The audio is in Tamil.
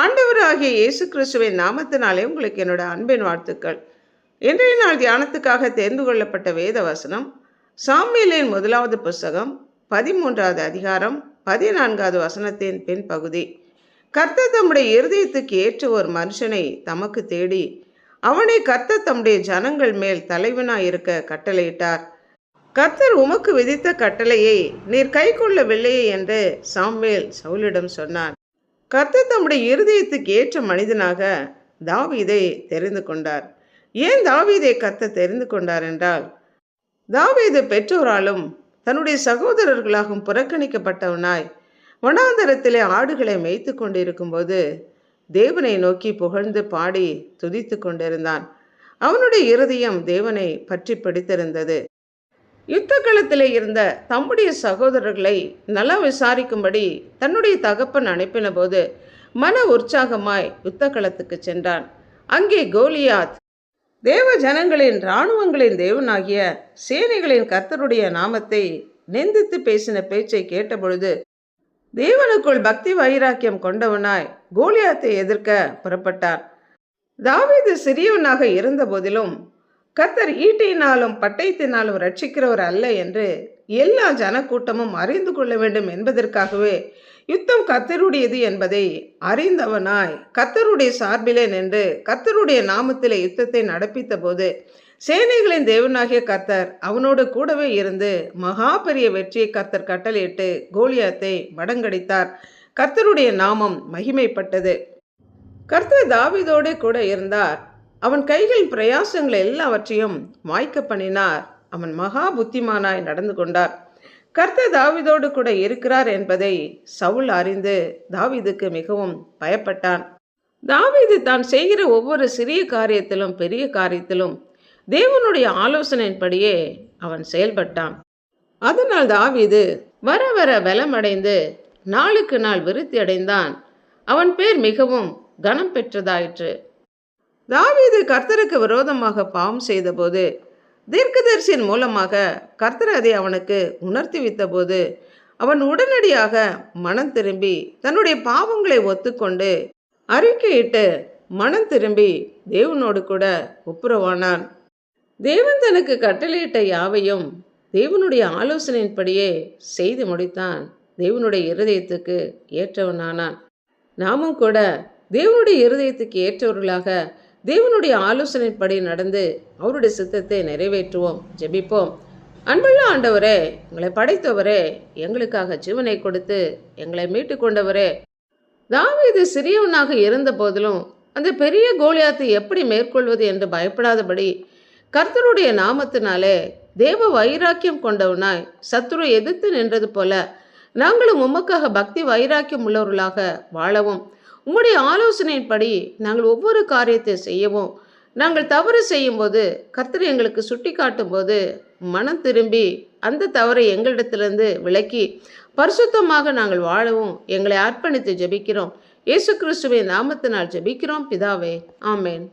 ஆண்டவராகிய இயேசு கிறிஸ்துவின் நாமத்தினாலே உங்களுக்கு என்னோட அன்பின் வாழ்த்துக்கள். இன்றைய நாள் தியானத்துக்காக தேர்ந்து கொள்ளப்பட்ட வேத வசனம் சாமியலின் முதலாவது புஸ்தகம் பதிமூன்றாவது அதிகாரம் பதினான்காவது வசனத்தின் பின்பகுதி கர்த்தர் தம்முடைய இருதயத்துக்கு ஏற்ற ஒரு மனுஷனை தமக்கு தேடி அவனை கர்த்தர் தம்முடைய ஜனங்கள் மேல் தலைவனாய் இருக்க கட்டளையிட்டார். கர்த்தர் உமக்கு விதித்த கட்டளையை நீர் கை கொள்ளவில்லையே என்று சாம்வேல் சவுலிடம் சொன்னார் கர்த்தர் தம்முடைய இருதயத்துக்கு ஏற்ற மனிதனாக தாவீதை தெரிந்து கொண்டார். ஏன் தாவீதை கர்த்த தெரிந்து கொண்டார் என்றால் தாவீது பெற்றோராலும் தன்னுடைய சகோதரர்களாகவும் புறக்கணிக்கப்பட்டவனாய் வனாந்தரத்திலே ஆடுகளை மேய்த்து கொண்டிருக்கும்போது தேவனை நோக்கி புகழ்ந்து பாடி துதித்து கொண்டிருந்தான். அவனுடைய இருதயம் தேவனை பற்றி பிடித்திருந்தது. யுத்த களத்தில் இருந்த தம்முடைய சகோதரர்களை நல்லா விசாரிக்கும்படி தன்னுடைய தகப்பன் அனுப்பின போது மன உற்சாகமாய் யுத்த களத்துக்கு சென்றான். அங்கே கோலியாத் தேவ ஜனங்களின் இராணுவங்களின் தேவனாகிய சேனைகளின் கர்த்தருடைய நாமத்தை நிந்தித்து பேசின பேச்சை கேட்டபொழுது தேவனுக்குள் பக்தி வைராக்கியம் கொண்டவனாய் கோலியாத்தை எதிர்க்க புறப்பட்டான். தாவீது சிறியவனாக இருந்த போதிலும் கர்த்தர் ஈட்டியினாலும் பட்டயத்தினாலும் ரட்சிக்கிறவர் அல்ல என்று எல்லா ஜனக்கூட்டமும் அறிந்து கொள்ள வேண்டும் என்பதற்காகவே யுத்தம் கத்தருடையது என்பதை அறிந்தவனாய் கத்தருடைய சார்பிலே நின்று கர்த்தருடைய நாமத்திலே யுத்தத்தை நடப்பித்த போது சேனைகளின் தேவனாகிய கர்த்தர் அவனோடு கூடவே இருந்து மகா பெரிய வெற்றியை கர்த்தர் கட்டளையிட்டு கோலியாத்தை மடங்கடித்தார். கர்த்தருடைய நாமம் மகிமைப்பட்டது. கர்த்தர் தாவிதோடு கூட இருந்தார். அவன் கைகள் பிரயாசங்கள் எல்லாவற்றையும் மாய்க்க பண்ணினார். அவன் மகா புத்திமானாய் நடந்து கொண்டார். கர்த்த தாவிதோடு கூட இருக்கிறார் என்பதை சவுல் அறிந்து தாவிதுக்கு மிகவும் பயப்பட்டான். தாவிது தான் செய்கிற ஒவ்வொரு சிறிய காரியத்திலும் பெரிய காரியத்திலும் தேவனுடைய ஆலோசனையின்படியே அவன் செயல்பட்டான். அதனால் தாவீது வர வர பலமடைந்து நாளுக்கு நாள் விருத்தி அடைந்தான் அவன் பேர் மிகவும் கனம் பெற்றதாயிற்று தாவீது கர்த்தருக்கு விரோதமாக பாவம் செய்தபோது தீர்க்கதரிசியின் மூலமாக கர்த்தர் அதை அவனுக்கு உணர்த்தி வைத்தபோது அவன் உடனடியாக மனம் திரும்பி தன்னுடைய பாவங்களை ஒத்துக்கொண்டு அறிக்கையிட்டு மனம் திரும்பி தேவனோடு கூட ஒப்புரவானான். தேவன் தனக்கு கட்டளையிட்ட யாவையும் தேவனுடைய ஆலோசனையின்படியே செய்து முடித்தான். தேவனுடைய இருதயத்துக்கு ஏற்றவனானான். நாமும் கூட தேவனுடைய இருதயத்துக்கு ஏற்றவர்களாக தேவனுடைய ஆலோசனைப்படி நடந்து அவருடைய சித்தத்தை நிறைவேற்றுவோம் ஜெபிப்போம். அன்புள்ள ஆண்டவரே எங்களை படைத்தவரே எங்களுக்காக ஜீவனை கொடுத்து எங்களை மீட்டு கொண்டவரே தாவீது சிறியவனாக இருந்த போதிலும் அந்த பெரிய கோலியாத்தை எப்படி மேற்கொள்வது என்று பயப்படாதபடி கர்த்தருடைய நாமத்தினாலே தேவ வைராக்கியம் கொண்டவனாய் சத்துரு எதிர்த்து நின்றது போல நாங்களும் உமக்காக பக்தி வைராக்கியம் உள்ளவர்களாக வாழவும். உம்முடைய ஆலோசனையின்படி நாங்கள் ஒவ்வொரு காரியத்தை செய்யவும் நாங்கள் தவறு செய்யும்போது கர்த்தர் எங்களுக்கு சுட்டி காட்டும்போது மனம் திரும்பி அந்த தவறை எங்களிடத்திலிருந்து விலக்கி பரிசுத்தமாக நாங்கள் வாழவும் எங்களை அர்ப்பணித்து ஜெபிக்கிறோம். இயேசு கிறிஸ்துவின் நாமத்தினால் ஜெபிக்கிறோம். பிதாவே ஆமேன்.